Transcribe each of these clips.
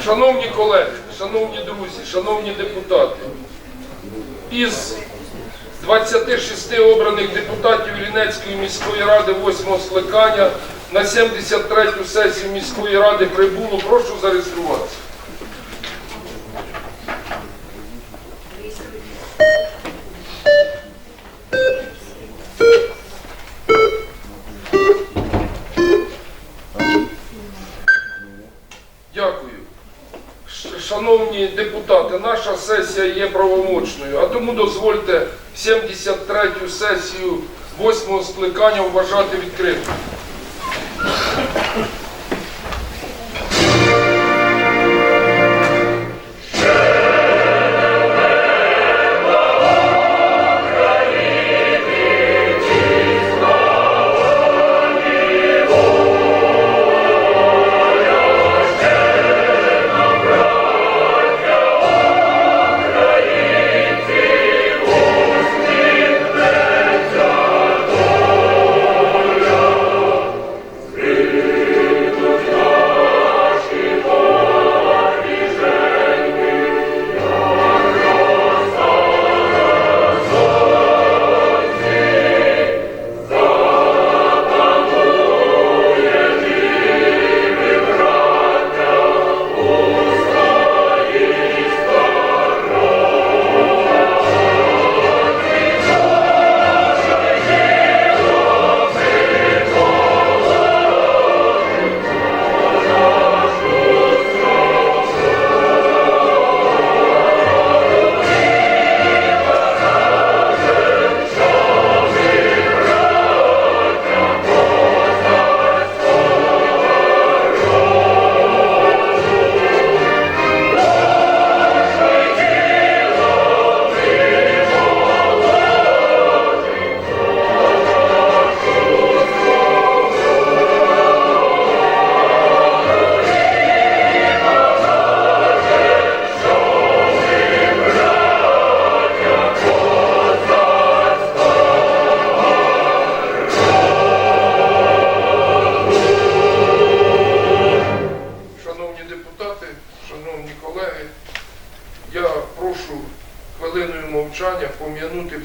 Шановні колеги, шановні друзі, шановні депутати, із 26 обраних депутатів Іллінецької міської ради 8 скликання на 73-ю сесію міської ради прибуло. Прошу зареєструватися. Депутати, наша сесія є правомочною, а тому дозвольте 73-ю сесію 8-го скликання вважати відкритою.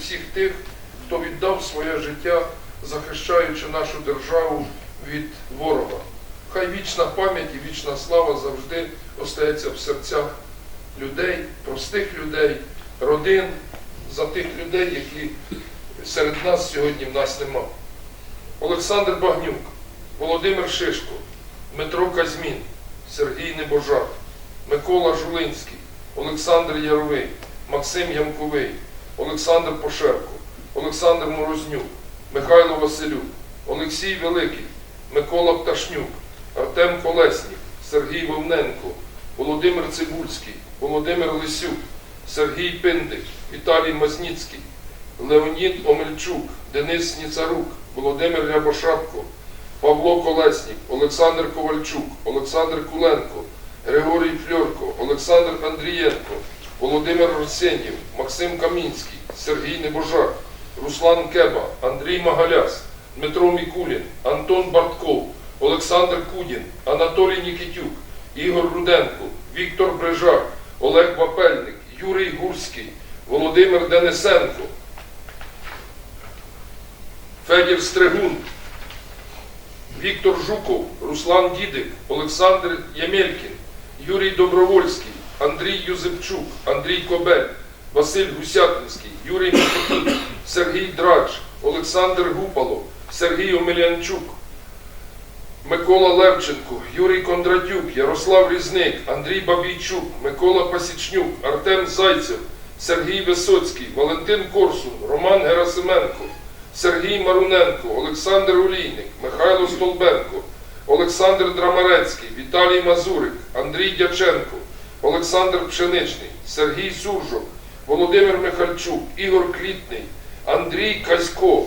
Всіх тих, хто віддав своє життя, захищаючи нашу державу від ворога. Хай вічна пам'ять і вічна слава завжди остається в серцях людей, простих людей, родин, за тих людей, які серед нас сьогодні в нас нема. Олександр Багнюк, Володимир Шишко, Дмитро Казьмін, Сергій Небожак, Микола Жулинський, Олександр Яровий, Максим Ямковий, Олександр Пошерко, Олександр Морознюк, Михайло Василюк, Олексій Великий, Микола Пташнюк, Артем Колеснік, Сергій Вовненко, Володимир Цибульський, Володимир Лисюк, Сергій Пиндик, Віталій Мазніцький, Леонід Омельчук, Денис Ніцарук, Володимир Рябошапко, Павло Колеснік, Олександр Ковальчук, Олександр Куленко, Григорій Фльорко, Олександр Андрієнко, Володимир Арсенєв, Максим Камінський, Сергій Небожак, Руслан Кеба, Андрій Магаляс, Дмитро Мікулін, Антон Бартков, Олександр Кудін, Анатолій Нікітюк, Ігор Руденко, Віктор Брижак, Олег Вапельник, Юрій Гурський, Володимир Денисенко, Федір Стригун, Віктор Жуков, Руслан Дідик, Олександр Ємелькін, Юрій Добровольський, Андрій Юзепчук, Андрій Кобель, Василь Гусятинський, Юрій Микитюк, Сергій Драч, Олександр Гупало, Сергій Омелянчук, Микола Левченко, Юрій Кондратюк, Ярослав Різник, Андрій Бабійчук, Микола Пасічнюк, Артем Зайцев, Сергій Висоцький, Валентин Корсун, Роман Герасименко, Сергій Маруненко, Олександр Олійник, Михайло Столбенко, Олександр Драмарецький, Віталій Мазурик, Андрій Дяченко, Олександр Пшеничний, Сергій Суржок, Володимир Михальчук, Ігор Клітний, Андрій Казько,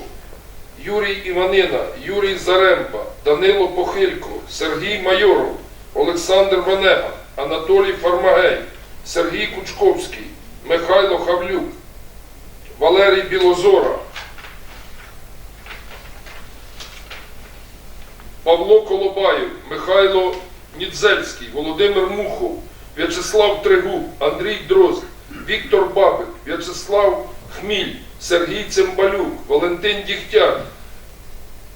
Юрій Іванина, Юрій Заремба, Данило Похилько, Сергій Майоров, Олександр Ванега, Анатолій Фармагей, Сергій Кучковський, Михайло Хавлюк, Валерій Білозора, Павло Колобаєв, Михайло Нідзельський, Володимир Мухов, В'ячеслав Трегуб, Андрій Дрозд, Віктор Бабик, В'ячеслав Хміль, Сергій Цимбалюк, Валентин Дігтяр,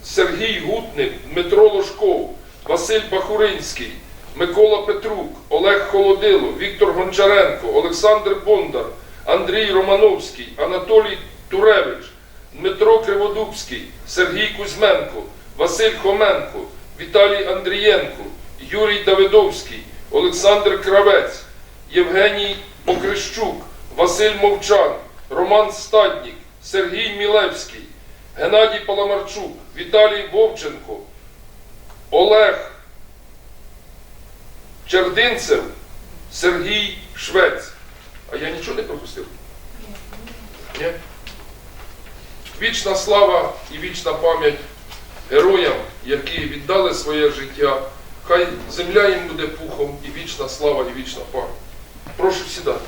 Сергій Гутник, Дмитро Ложков, Василь Бахуринський, Микола Петрук, Олег Холодило, Віктор Гончаренко, Олександр Бондар, Андрій Романовський, Анатолій Туревич, Дмитро Криводубський, Сергій Кузьменко, Василь Хоменко, Віталій Андрієнко, Юрій Давидовський, Олександр Кравець, Євгеній Покрищук, Василь Мовчан, Роман Стаднік, Сергій Мілевський, Геннадій Паламарчук, Віталій Вовченко, Олег Чердинцев, Сергій Швець. А я нічого не пропустив? Ні? Вічна слава і вічна пам'ять героям, які віддали своє життя. Хай земля їм буде пухом і вічна слава, і вічна пам'ять. Прошу сідати.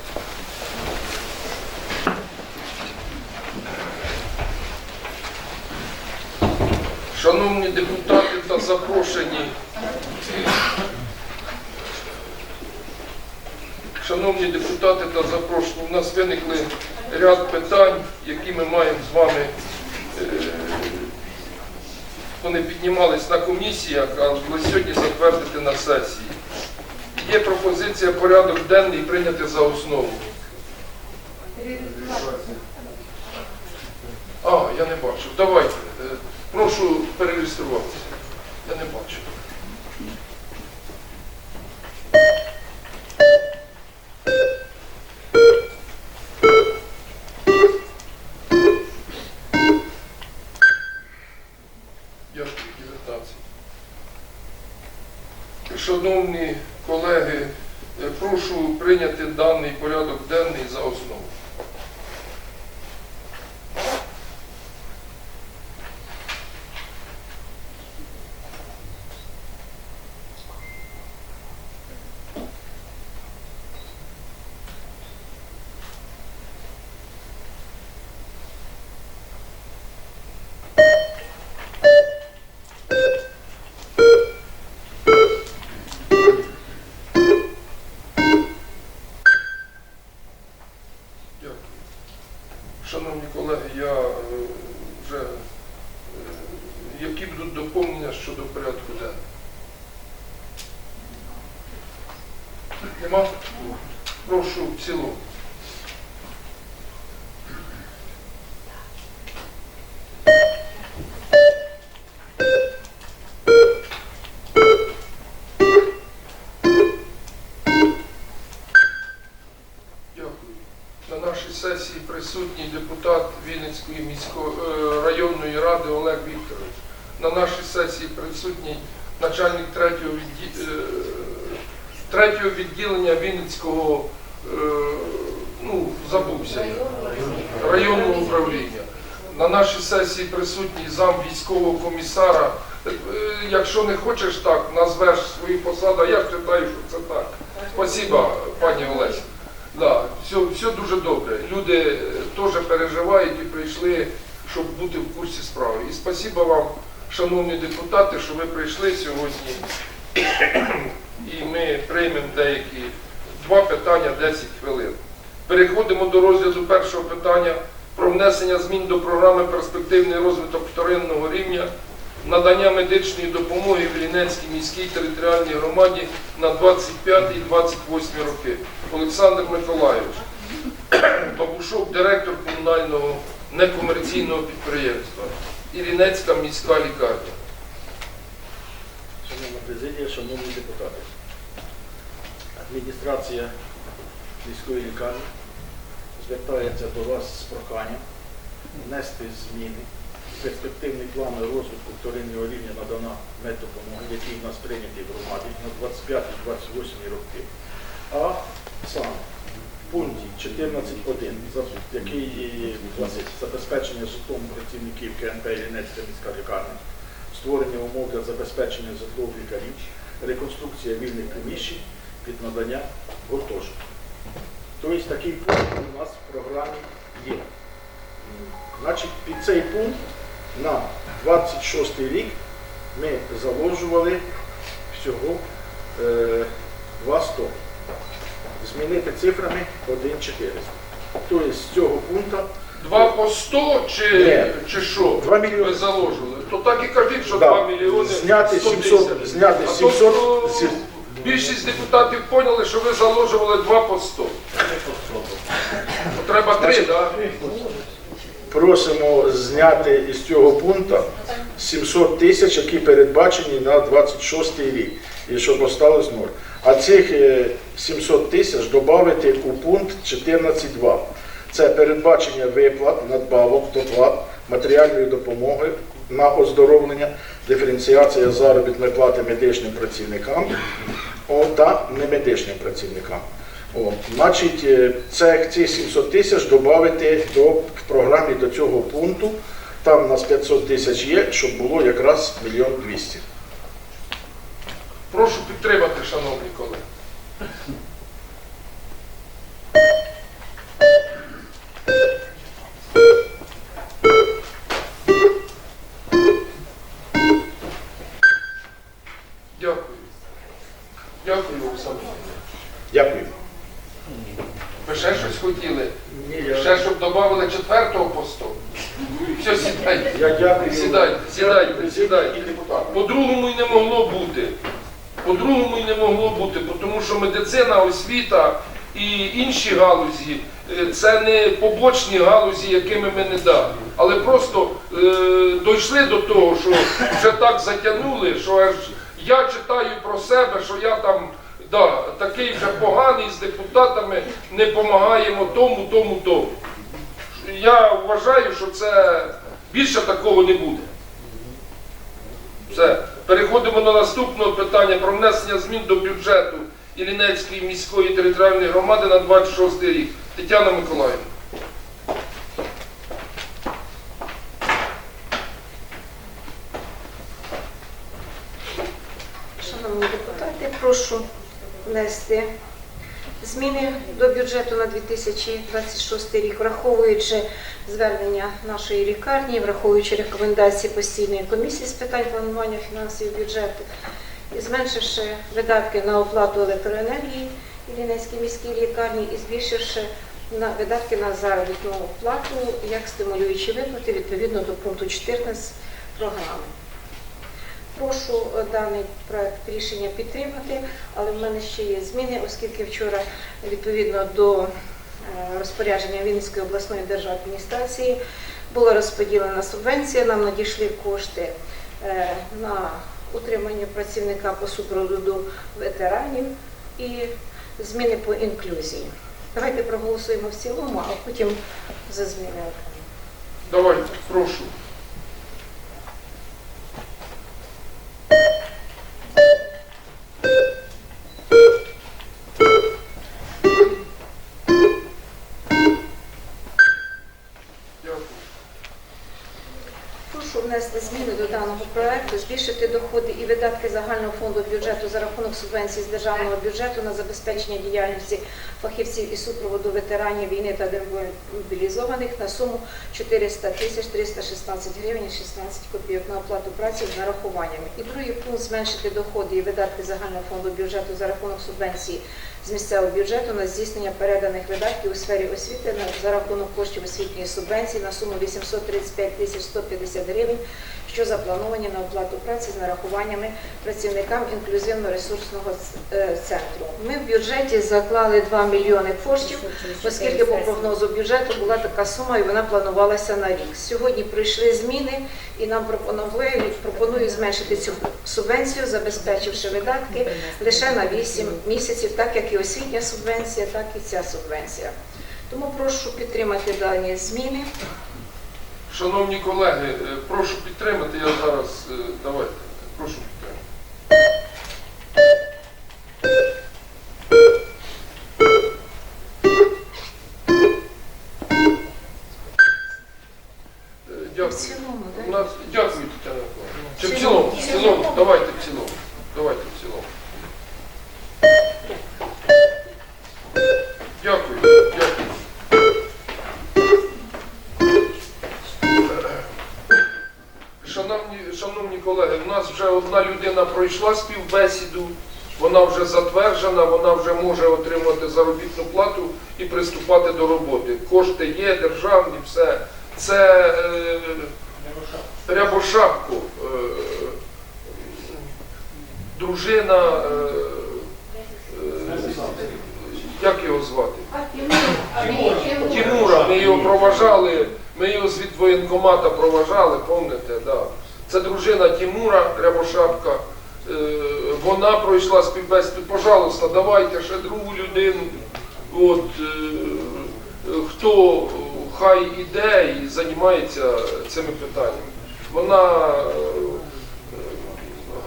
Шановні депутати та запрошені. Шановні депутати та запрошені, у нас виникли ряд питань, які ми маємо з вами. Вони піднімались на комісіях, а але сьогодні затвердити на сесії. Є пропозиція порядок денний прийняти за основу. А, я не бачив. Давайте. е, Прошу перереєструватися. Порядок денний за основу. Шановні колеги, я е, вже е, які будуть доповнення щодо порядку денного? Нема? Прошу в цілому. Вінницької міської е, районної ради Олег Вікторович. На нашій сесії присутній начальник третього, е, третього відділення Вінницького, е, ну, забувся районного управління. На нашій сесії присутній зам військового комісара. Якщо не хочеш так, назвеш свою посаду, я вважаю, що це так. Спасибо, пані Олесі. Да, все, все дуже добре. Люди теж переживають і прийшли, щоб бути в курсі справи. І спасибо вам, шановні депутати, що ви прийшли сьогодні. І ми приймемо деякі два питання 10 хвилин. Переходимо до розгляду першого питання про внесення змін до програми перспективний розвиток вторинного рівня надання медичної допомоги в Лінецькій міській територіальній громаді на 25-28 роки. Олександр Миколайович, Бабушок, директор комунального некомерційного підприємства. Іллінецька міська лікарня. Шановна президія, шановні депутати. Адміністрація міської лікарні звертається до вас з проханням внести зміни перспективний план розвитку вторинного рівня надана меддопомоги, який в нас прийнятий в громаді на 25-28 роки. А саме пункті 14.1, за- який гласить забезпечення житлом працівників КНП Іллінецька міська лікарня, створення умов для забезпечення житлових лікарів, реконструкція вільних приміщень під надання гуртожитку. Тобто такий пункт у нас в програмі є. Значить, під цей пункт на 26 рік ми заложували всього е, два 100. Змінити цифрами 1,400. Тобто з цього пункту Два по 100 чи, Ні. чи що? Два мільйони. Ви заложили. То так і кажіть, що Да. 2 мільйони Зняти 100 700 тисяч. зняти А то, 700 що зі- Більшість депутатів поняли, що ви заложували 2 по 100. Треба 3, так? просимо зняти із цього пункту 700 тисяч, які передбачені на 26 рік, і щоб осталось ноль. А цих е, 700 тисяч додати у пункт 14.2. Це передбачення виплат, надбавок, доплат, матеріальної допомоги на оздоровлення, диференціація заробітної плати медичним працівникам та немедичним працівникам. О, значить, е, це ці 700 тисяч додати до в програмі до цього пункту. Там у нас 500 тисяч є, щоб було якраз мільйон 200. Прошу підтримати, шановні колеги. Дякую. Дякую, Олександр. Дякую. Ви ще щось хотіли? Ні, я, Ще щоб додали четвертого по 100? Все, сідайте. я дякую. Сідайте, сідайте, Дякую сідайте. і депутатам. По-другому й не могло бути. По-другому й не могло бути, тому що медицина, освіта і інші галузі е, це не побочні галузі, якими ми не дали. Але просто е, дійшли до того, що вже так затягнули, що аж я читаю про себе, що я там да, такий вже поганий з депутатами, не допомагаємо тому, тому, тому. Я вважаю, що це більше такого не буде. Все. Переходимо до наступного питання про внесення змін до бюджету Іллінецької міської територіальної громади на 26 рік. Тетяна Миколаївна. Шановні депутати, прошу внести зміни до бюджету на 2026 рік, враховуючи звернення нашої лікарні, враховуючи рекомендації постійної комісії з питань планування фінансів бюджету, і зменшивши видатки на оплату електроенергії Іллінецькій міській лікарні і збільшивши на видатки на заробітну плату як стимулюючі виплати відповідно до пункту 14 програми. Прошу е, даний проект рішення підтримати, але в мене ще є зміни, оскільки вчора відповідно до е, розпорядження Вінницької обласної державної адміністрації була розподілена субвенція. Нам надійшли кошти е, на утримання працівника по супроводу ветеранів і зміни по інклюзії. Давайте проголосуємо в цілому, а потім за зміни. Давайте, прошу. Субвенцій з державного бюджету на забезпечення діяльності фахівців і супроводу ветеранів війни та демобілізованих на суму 400 тисяч 316 гривень 16 копійок на оплату праці з нарахуваннями. І другий пункт зменшити доходи і видатки загального фонду бюджету за рахунок субвенції з місцевого бюджету на здійснення переданих видатків у сфері освіти за рахунок коштів освітньої субвенції на суму 835 тисяч 150 гривень, що заплановані на оплату праці з нарахуваннями працівникам інклюзивно-ресурсного е, центру. Ми в бюджеті заклали 2 мільйони коштів, оскільки по прогнозу бюджету була така сума і вона планувалася на рік. Сьогодні прийшли зміни і нам пропонують зменшити цю субвенцію, забезпечивши видатки лише на 8 місяців, так як і освітня субвенція, так і ця субвенція. Тому прошу підтримати дані зміни. Шановні колеги, е, прошу підтримати. Я зараз е, давайте. Прошу підтримати. Вона вже затверджена, вона вже може отримувати заробітну плату і приступати до роботи. Кошти є, державні, все. Це е, Рябошапко, е, дружина, е, е, як його звати? Тимура, ми його проважали, ми його з від воєнкомата проважали, пам'ятаєте, да. Це дружина Тимура Рябошапка. Е, Вона пройшла співбесіду. Пожалуйста, давайте ще другу людину. От, е, хто хай іде і займається цими питаннями. Вона е,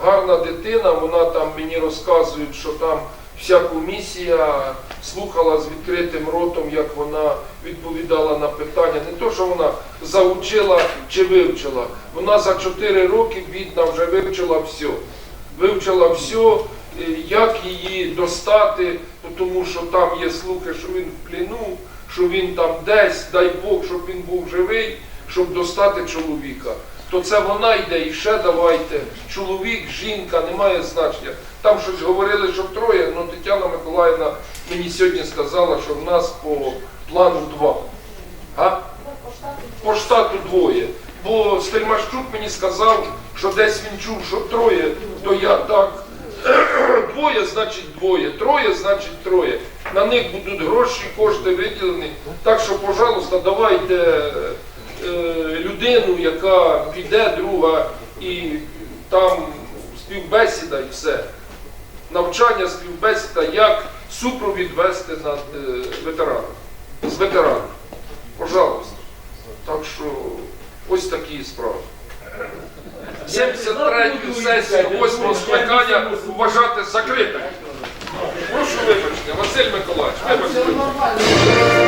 гарна дитина, вона там мені розказують, що там вся комісія слухала з відкритим ротом, як вона відповідала на питання. Не то, що вона заучила чи вивчила. Вона за 4 роки бідна вже вивчила все. Вивчила все, як її достати, тому що там є слухи, що він в пліну, що він там десь, дай Бог, щоб він був живий, щоб достати чоловіка. То це вона йде і ще давайте. Чоловік, жінка, немає значення. Там щось говорили, що троє, ну Тетяна Миколаївна мені сьогодні сказала, що в нас по плану два. А? По штату двоє. Бо Стельмашчук мені сказав, що десь він чув, що троє, то я так. Двоє значить двоє, троє значить троє. На них будуть гроші, кошти виділені. Так що, пожалуйста, давайте е, людину, яка піде, друга, і там співбесіда і все. Навчання, співбесіда, як супровід вести над е, ветераном. З ветераном. Пожалуйста. Так що ось такі справи. 73-ю сесію 8 скликання вважати закритим. Прошу вибачте, Василь Миколаївич, вибачте.